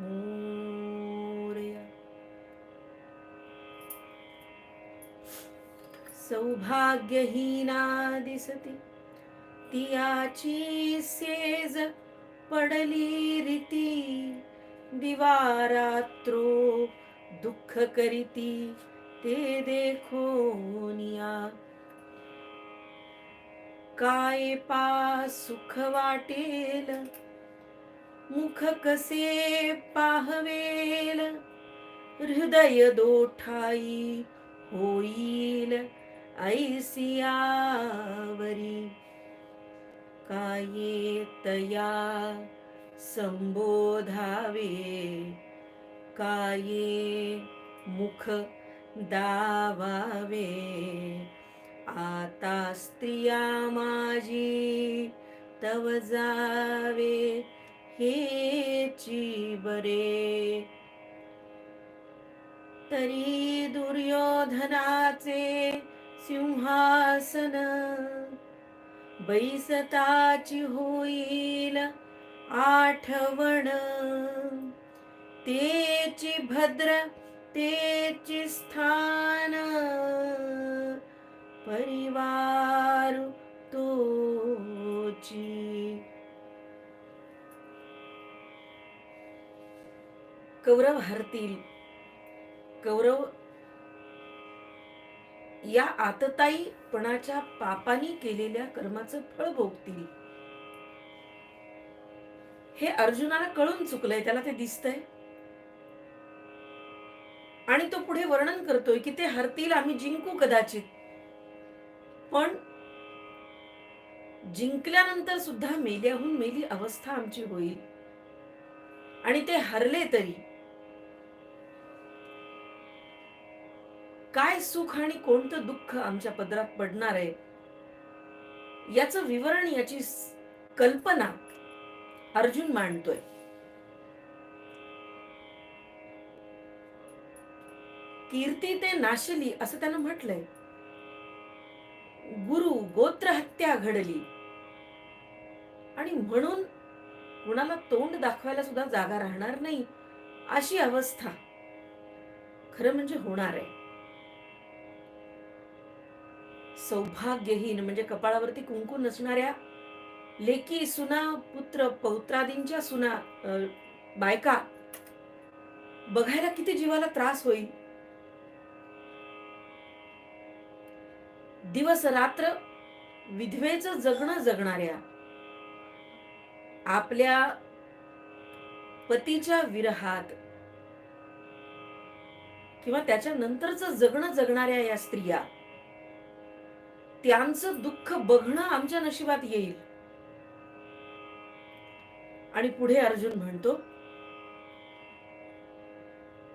मोरया. सौभाग्यहीना दिसती तियाची सेज पडली रीती. दिवारात्रो दुःख करीती. ते देखोनिया काय पा सुख वाटेल? मुख कसे पाहवेल? हृदय दोठाई होईल ऐसियावरी काये तया संबोधावे? काये मुख दावावे? आता स्त्रिया माझी तव जावे. हेची बरे तरी दुर्योधनाचे सिंहासन बैसताची होईल आठवण. तेची भद्र तेची स्थान परिवार कौरव हरतील. कौरव या आतताईपणाच्या पापानी केलेल्या कर्माचं फळ भोगतील. हे अर्जुनाला कळून चुकलंय त्याला ते दिसतंय. आणि तो पुढे वर्णन करतोय की ते हरतील आम्ही जिंकू कदाचित. पण जिंकल्यानंतर सुद्धा मेल्याहून मेली अवस्था आमची होईल. आणि ते हरले तरी काय सुख आणि कोणतं दुःख आमच्या पदरात पडणार आहे? याचं विवरण याची कल्पना अर्जुन मांडतोय. कीर्ती ते नाशली असं त्यानं म्हटलंय. गुरु गोत्र हत्या घडली. आणि म्हणून कुणाला तोंड दाखवायला सुद्धा जागा राहणार नाही अशी अवस्था खरं म्हणजे होणार आहे. सौभाग्यहीन म्हणजे कपाळावरती कुंकू नसणाऱ्या लेकी सुना पुत्र पौत्रादींच्या सुना बायका बघायला किती जीवाला त्रास होईल? दिवस रात्र विधवेचं जगणं जगणाऱ्या आपल्या पतीच्या विरहात किंवा त्याच्या नंतरच जगणं जगणाऱ्या या स्त्रिया. त्यांचं दुःख बघणं आमच्या नशिबात येईल. आणि पुढे अर्जुन म्हणतो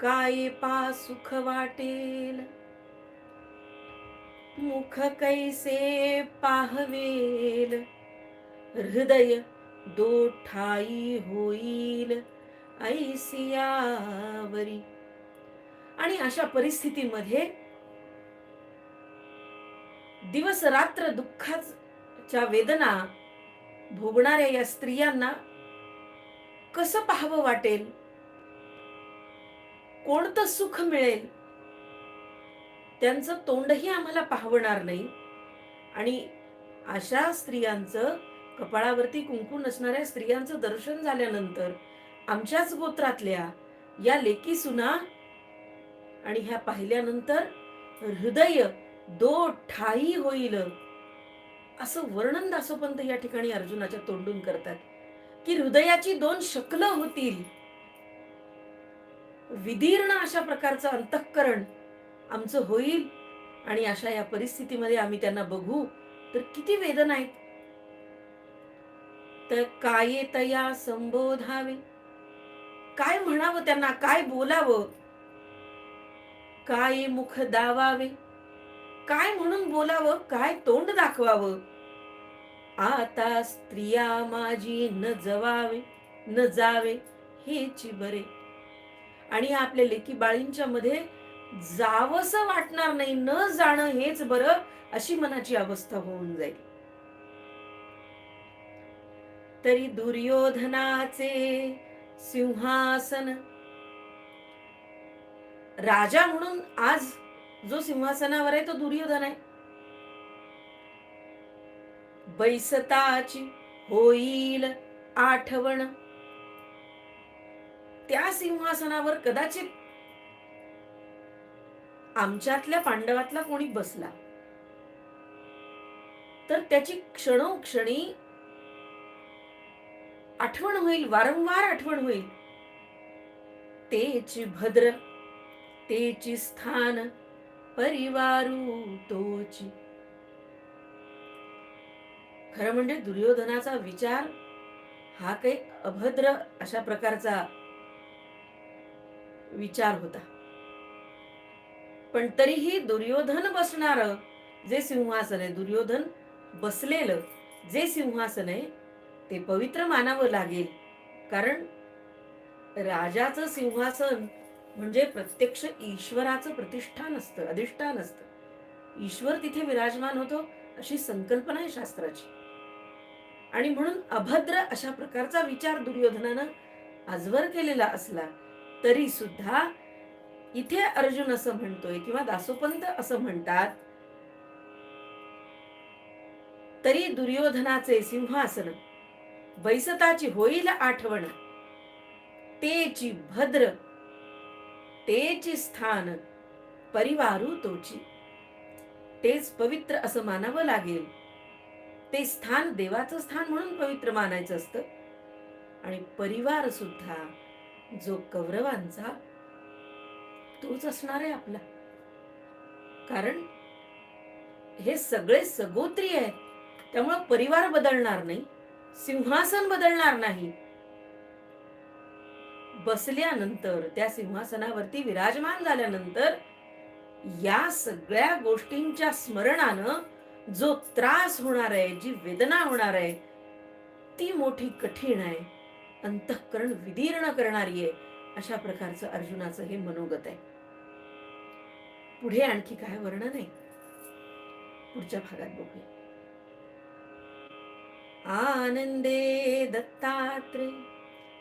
काय पा सुख वाटेल? मुख कैसे पाहवेल? हृदय दोठाई होईल ऐसियावरी. आणि अशा परिस्थितीमध्ये दिवस रात्र दुःखाच्या वेदना भोगणाऱ्या या स्त्रियांना कसं पाहावं वाटेल? कोणतं सुख मिळेल? त्यांचं तोंडही आम्हाला पाहवणार नाही. आणि अशा स्त्रियांचं कपाळावरती कुंकू नसणाऱ्या स्त्रियांचं दर्शन झाल्यानंतर आमच्याच गोत्रातल्या या लेकी सुना आणि ह्या पाहिल्यानंतर हृदय दो ठाई होईल. असं वर्णन दासोपंत या ठिकाणी अर्जुनाच्या तोंडून करतात. की हृदयाची दोन शकलं होतील. विदीर्ण अशा प्रकारचं अंतःकरण आमचं होईल. आणि अशा या परिस्थितीमध्ये आम्ही त्यांना बघू. तर किती वेदना आहेत. तर काय तया संबोधावे. काय म्हणावं त्यांना? काय बोलावं? काय मुख दावावे? काय म्हणून बोलावं? काय तोंड दाखवावं? आता स्त्रिया माझी न जवावे न जावे हेची बरे. आणि आपल्या लेकी बाळींच्या मध्ये जावस वाटणार नाही न जाणं हेच बरं अशी मनाची अवस्था होऊन जाईल. तरी दुर्योधनाचे सिंहासन राजा म्हणून आज जो सिंहासनावर आहे तो दुर्योधन आहे. बैसताची होईल आठवण. त्या सिंहासनावर कदाचित आमच्यातल्या पांडवातला कोणी बसला. तर त्याची क्षणोक्षणी आठवण होईल वारंवार आठवण होईल. तेची भद्र तेची स्थान परिवारू तोची. खरं म्हणजे दुर्योधनाचा विचार हा काही अभद्र अशा प्रकारचा विचार होता. पण तरीही दुर्योधन बसणार जे सिंहासन आहे दुर्योधन बसलेलं जे सिंहासन आहे ते पवित्र मानावं लागेल. कारण राजाचं सिंहासन म्हणजे प्रत्यक्ष ईश्वराचं प्रतिष्ठान असतं अधिष्ठान असतं. ईश्वर तिथे विराजमान होतो अशी संकल्पना आहे शास्त्राची. आणि म्हणून अभद्र अशा प्रकारचा विचार दुर्योधनानं आजवर केलेला असला तरी सुद्धा इथे अर्जुन असं म्हणतोय किंवा दासोपंत असं म्हणतात तरी दुर्योधनाचे सिंहासन बैसताची होईल आठवण तेची भद्र तेची स्थान परिवारू तोची. तेच पवित्र असं मानावं लागेल. ते स्थान देवाचं स्थान म्हणून पवित्र मानायचं असतं. आणि परिवार सुद्धा जो कौरवांचा तोच असणार आहे आपला. कारण हे सगळे सगोत्री आहेत. त्यामुळं परिवार बदलणार नाही सिंहासन बदलणार नाही. बसल्यानंतर त्या सिंहासनावरती विराजमान झाल्यानंतर या सगळ्या गोष्टींच्या स्मरणानं जो त्रास होणार आहे जी वेदना होणार आहे ती मोठी कठीण आहे. अंतःकरण विदीर्ण करणारी आहे अशा प्रकारचं अर्जुनाचं हे मनोगत आहे. पुढे आणखी काय वर्णन आहे? पुढच्या भागात बघूया. आनंदे दत्तात्रे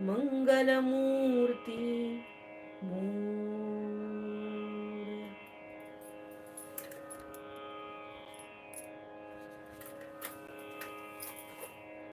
मङ्गलमूर्ति